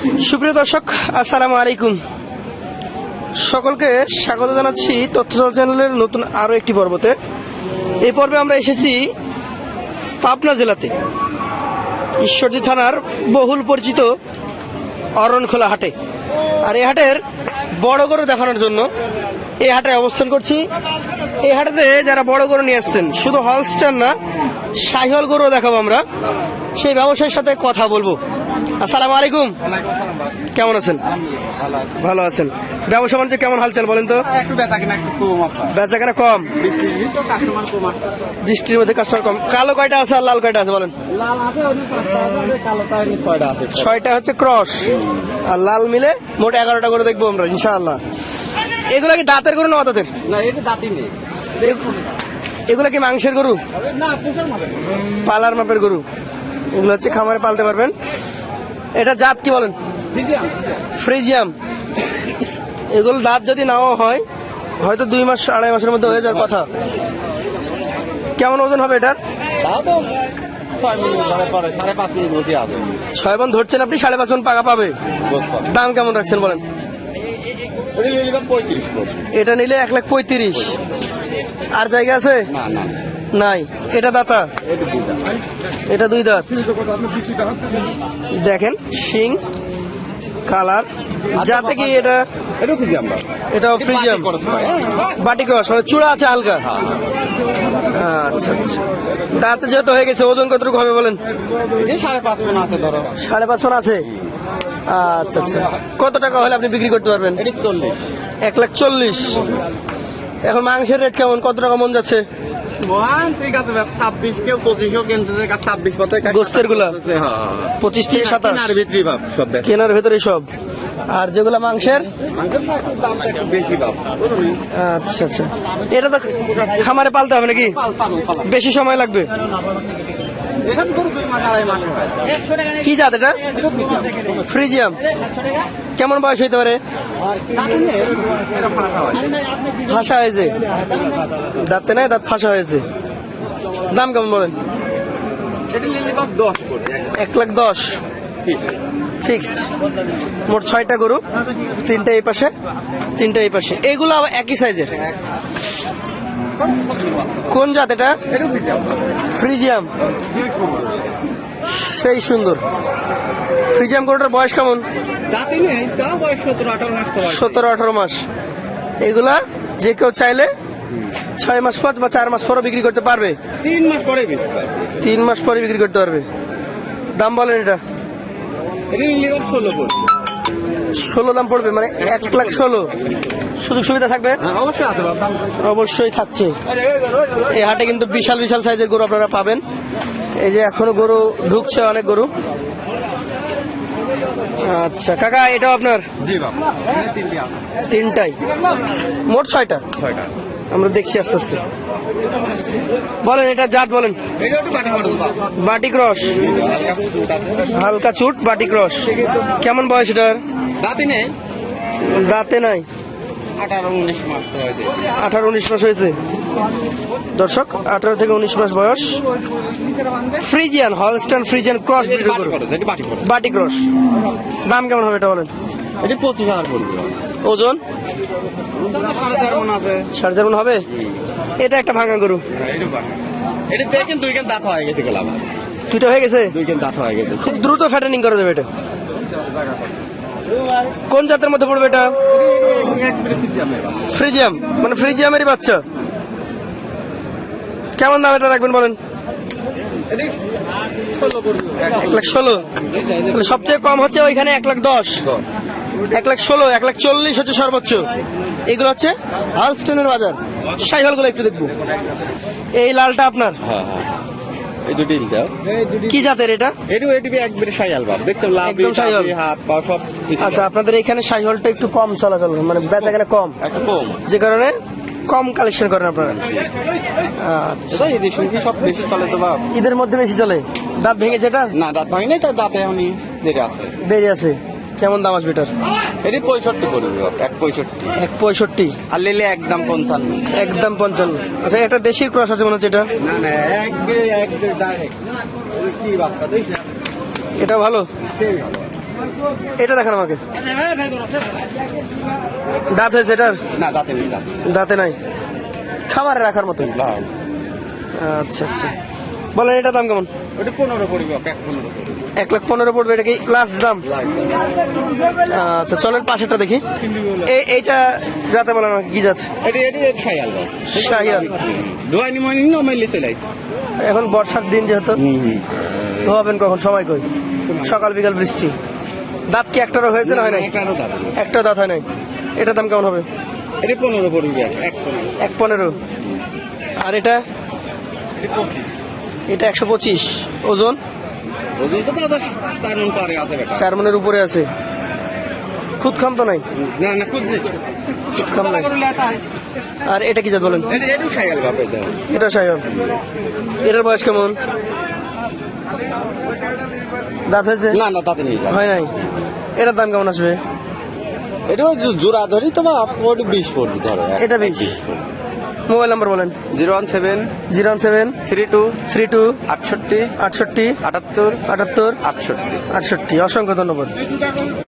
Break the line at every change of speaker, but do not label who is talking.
সুপ্রিয় দর্শক, আসসালামু আলাইকুম। সকলকে স্বাগত জানাচ্ছি তথ্যজল চ্যানেলের নতুন আরও একটি পর্বতে। এই পর্বে আমরা এসেছি পাবনা জেলাতে। ঈশ্বরদী থানার বহুল পরিচিত অরণখোলা হাটে। আর এই হাটের বড় গরু দেখানোর জন্য এই হাটে অবস্থান করছি। এই হাটেতে যারা বড় গরু নিয়ে আসছেন, শুধু হলস্টার না শাহিওয়াল গরুও দেখাবো আমরা। সেই ব্যবসায়ীর সাথে কথা বলব। আসসালামু আলাইকুম। কেমন আছেন? ভালো আছেন। ব্যবসা বাণিজ্য কেমন হালচাল বলেন তো?
একটু বেচা কেনা কম
বৃষ্টির মধ্যে কাস্টমার কম। কালো কয়টা আছে আর লাল কয়টা আছে বলেন?
ছয়টা
হচ্ছে ক্রস। আর লাল মিলে মোট এগারোটা করে দেখব আমরা ইনশাআল্লাহ। এগুলো কি দাঁতের গরু না
নেই।
এগুলো কি মাংসের গরু?
না
পালার মাপের গরু। এগুলো হচ্ছে খামারে পালতে পারবেন। এটা জাত কি বলেন? ফ্রিজিয়াম। এগুলো দাঁত যদি নাও হয় হয়তো দুই মাস আড়াই মাসের মধ্যে হয়ে যাওয়ার কথা। কেমন ওজন হবে এটার?
ছয়
মন ধরছেন আপনি সাড়ে পাঁচ মন পাকা পাবে। দাম কেমন রাখছেন বলেন? এটা নিলে এক লাখ পঁয়ত্রিশ। আর জায়গা আছে?
না না।
নাই। এটা দাতা?
এটা
দুই দাঁত। দেখেন শিং কালার। যাতে কি এটা
এটা খুঁজি
ফ্রিজিয়াম বাটি ক্রস মানে চূড়া আছে হালকা। আচ্ছা আচ্ছা। দাঁতে যেহেতু হয়ে গেছে ওজন কতটুকু হবে বলেন?
সাড়ে পাঁচ মিনিট আছে ধরো।
সাড়ে পাঁচ মন আছে? আচ্ছা আচ্ছা। কত টাকা হলে আপনি বিক্রি করতে পারবেন? এক লাখ চল্লিশ। এখন মাংসের রেট কেমন? কত টাকা মন যাচ্ছে?
ওয়ান ঠিক আছে ছাব্বিশ কেউ কিনতে ছাব্বিশ পথে
গোস্তেরগুলা?
হ্যাঁ
পঁচিশ থেকে সাতাশ?
কেনার ভাব সব
কেনার ভেতরে সব। আর যেগুলো মাংসের? আচ্ছা আচ্ছা। এটা তো খামারে পালতে হবে নাকি? বেশি সময় লাগবে?
হয়।
কি জাত এটা? ফ্রিজিয়াম কেমন বয়স হইতে পারে? ফাঁসা হয়েছে। দাঁতে নাই, দাঁত ফাঁসা হয়েছে। দাম কেমন বলেন? এক লাখ দশ। ফিক্সড। মোট ছয়টা গরু, তিনটা এই পাশে, তিনটা এই পাশে। এগুলো আবার একই সাইজের? কোন জাত এটা? ফ্রিজিয়াম। সেই সুন্দর। ফ্রিজিয়াম গরুটার বয়স কেমন?
সতেরো আঠারো মাস
এগুলা যে কেউ চাইলে ছয় মাস পর বা চার মাস পরে বিক্রি করতে পারবে।
তিন মাস পরে
তিন মাস পরে বিক্রি করতে পারবে। দাম বলেন এটা।
ষোলো
ষোলো দাম পড়বে মানে এক লাখ ষোলো। সুযোগ সুবিধা থাকবে?
হ্যাঁ অবশ্যই
থাকছে। এই হাটে কিন্তু বিশাল বিশাল সাইজের গরু আপনারা পাবেন। এই যে এখনও গরু ঢুকছে অনেক গরু। আচ্ছা কাকা এটাও আপনার?
জি
তিনটাই। মোট ছয়টা?
ছয়টা।
আমরা দেখছি আস্তে আস্তে। বলেন এটা জাত বলেন। বাটি ক্রস।
হালকা
চুট বাটি ক্রস। কেমন বয়স এটার?
দাঁতে নেই।
দাঁতে নাই।
আঠারো উনিশ মাস হয়েছে।
দর্শক আঠারো থেকে উনিশ মাস বয়স। ফ্রিজিয়ান হলস্টান ফ্রিজিয়ান ক্রস
বাটি
ক্রস দাম কেমন হবে এটা বলেন?
এটি পঁচিশ হাজার পড়বে।
ওজন?
সাড়ে মন
চার মণ হবে? এটা একটা ভাঙা গরু।
হ্যাঁ, এটি দেখেন দুই কেন দাঁত হয়ে গেছে গেলাম।
দুটো হয়ে গেছে?
দুই কেন দাঁত হয়ে গেছে।
খুব দ্রুত ফ্যাটেনিং করে দেবে এটা। কোন জাতের মধ্যে পড়বে এটা। ফ্রিজিয়াম। মানে ফ্রিজিয়ামেরই বাচ্চা। কেমন দাম এটা রাখবেন বলেন? এক লাখ ষোলো। সবচেয়ে কম হচ্ছে ওইখানে এক লাখ দশ। এক লাখ ষোলো, এক লাখ চল্লিশ হচ্ছে সর্বোচ্চ। এগুলো হচ্ছে হালস্টেনের বাজার। সাইকেলগুলো একটু দেখব। এই লালটা আপনার?
হ্যাঁ হ্যাঁ। এই দুটি দাও
কি জাতের এটা?
একবারে বাপ দেখতে লাভ
একদম শাহিওয়াল।
হাত পা সব
আচ্ছা আপনাদের এখানে সাইকেলটা একটু কম চলাচল মানে বেচা কেনা কম?
একটু কম।
যে কারণে কম কালেকশন করেন আপনারা। আচ্ছা।
সব বেশি চলে তো বাপ।
ঈদের মধ্যে বেশি চলে? দাঁত ভেঙেছে এটা?
না দাঁত ভাঙি নাই তার দাঁতে যেটা আছে।
দেরি আছে। কেমন দাম আসবে এটার?
এটি পঁয়ষট্টি পড়বে এক পঁয়ষট্টি।
এক পঁয়ষট্টি।
আর নিলে একদম পঞ্চান্ন।
একদম পঞ্চান্ন। আচ্ছা এটা দেশির ক্রস আছে মনে হচ্ছে এটা?
না না একবারে একবারে ডাইরেক্ট কি বাচ্চা
এটা ভালো? এটা দেখান আমাকে। দাঁত হয়েছে এটার?
না দাঁতে নেই দাঁতে।
নাই। খাবারে রাখার মতো আচ্ছা আচ্ছা। বলেন এটা দাম কেমন?
ওটা পনেরো পড়বে এক পনেরো পড়বে।
এক লাখ পনেরো পড়বে এটা কি লাস্ট দাম? আচ্ছা চলেন পাশেরটা দেখি। এই এইটা যাতে বলেন কি
এটা এটা চলে
এখন বর্ষার দিন যেহেতু। ধোয়াবেন কখন? সময় কই? সকাল বিকাল বৃষ্টি। দাঁত কি একটারও হয়েছে না হয় নাই? একটা দাঁত হয় নাই? এটার দাম কেমন হবে?
এটা পনেরো পড়বে এক পনেরো।
আর এটা?
এটা
এটা একশো পঁচিশ। ওজন?
ওজন তো দাদা চার মন পারে আছে বেটা
চার মনের উপরে আছে। খুদ খাম তো নাই?
না না খুদ
খাম নাই। আর এটা কি জাত বলেন?
এটা এটা বাপে
এটা সায়ন এটার বয়স কেমন? দাঁত হয়েছে?
না না দাঁতে নেই।
হয় নাই। এটার দাম কেমন আসবে?
এটাও জোড়া ধরি তো বা বিশ পড়বে ধরো।
এটা বিশ। মোবাইল নাম্বার বলেন।
Zero one seven
zero one seven
three two
three two
আটষট্টি
আটষট্টি
আটাত্তর
আটাত্তর
আটষট্টি।
আটষট্টি। অসংখ্য ধন্যবাদ।